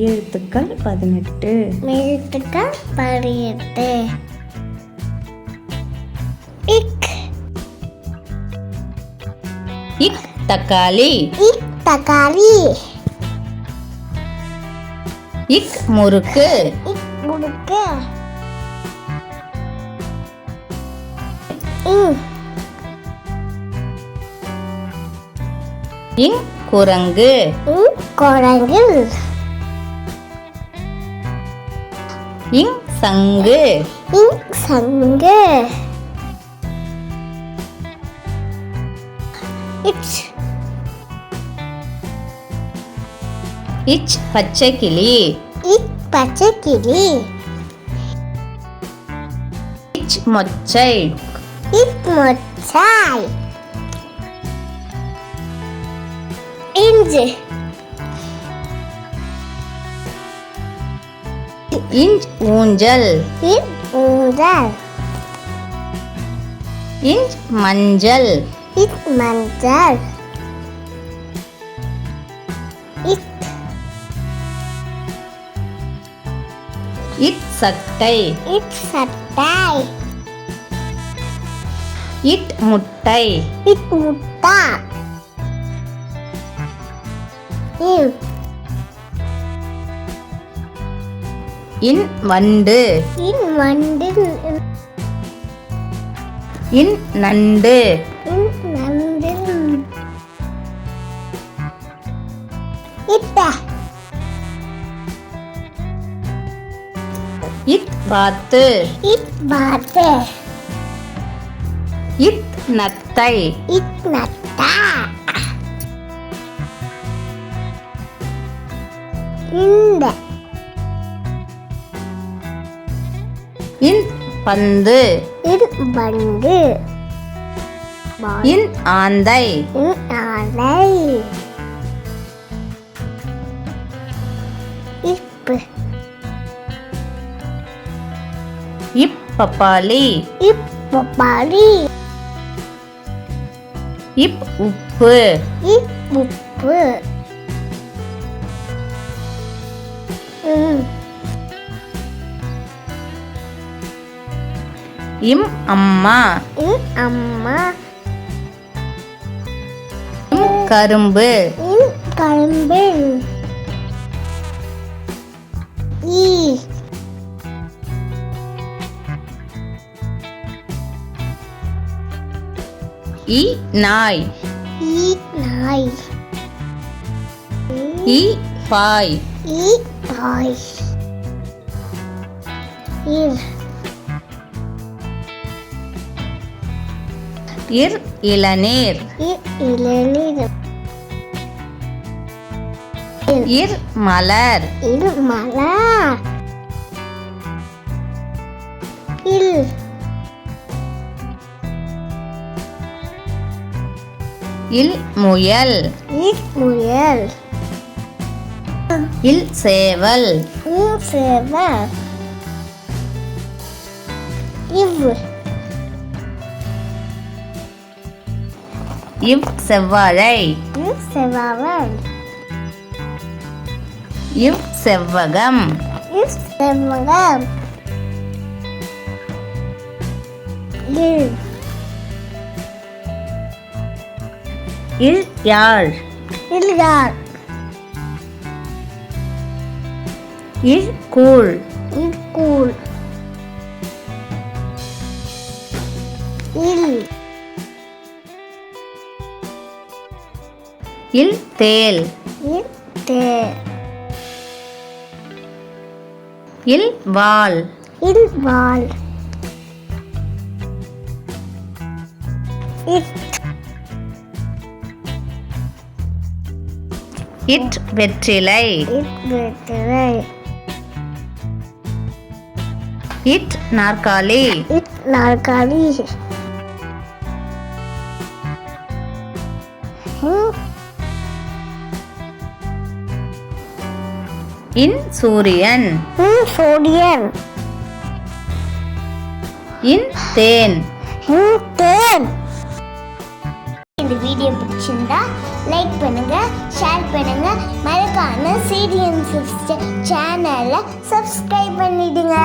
மெய்யெழுத்துக்கள் பதினெட்டு. மெழுத்துக்கள் பதினெட்டு. இக். இக் தக்காளி. இக் தக்காளி. இக் முறுக்கு. இக் முடுக்கு இங். இங் குரங்கு. இங் குரங்கு சங்கு. இங் சங்கு. இச் இச் பச்சை கிளி. இச் பச்சை கிளி. இச் மொச்சை. இச் மொச்சாய் இஞ்சு. இஞ்ச் ஊஞ்சல் இன் ஊதல் இஞ்ச் மஞ்சள் இட் மஞ்சள் இட் இட் சட்டை இட் சட்டை இட் முட்டை இட் முட்டா இன் இன் வண்டு. இன் வண்டில் இன் நண்டு. இன் நந்தில் இட்ட. இட் வாத்து இட் பாத்து. இட் நத்தை. இட் நட்டா இந்த. இன் பந்து. இன் பண்டு இன் ஆந்தை. இன் ஆலை இப்பு. இப் பப்பாளி. இப்பு பாடி இப் உப்பு. இப்புப்பு ம். இம் அம்மா. இன் அம்மா. இம் கரும்பு. இன் கரும்பு. ஈ. இ நாய். ஈ நாய். இ பாய். ஈ பாய். இர். இர் இளநீர். இர் இளநீர் இர் மலர். இர் மலர் இல் இல் முயல். இல் முயல் இல் சேவல். இல் சேவல். இவ் இவ் செவ்வாழை. இவ் செவவல் இவ் செவ்வகம். இவ் செவகம் இல். இல் யாழ். இல் கூழ். இல் கூல் இல். இல் தேல். இல் தே இல் வால். இல் வால். இட். வெற்றிலை. இட் வெற்றிலை. இட் நாற்காலி. இட் நாற்காலி. இன் சூரியன். ம், சோடியம் இன் தேன். ம், தேன். இந்த வீடியோ பிடிச்சிருந்தா லைக் பண்ணுங்க ஷேர் பண்ணுங்க. மறக்காம சீரியன் சிஸ்டர் சேனலை சப்ஸ்கிரைப் பண்ணிடுங்க.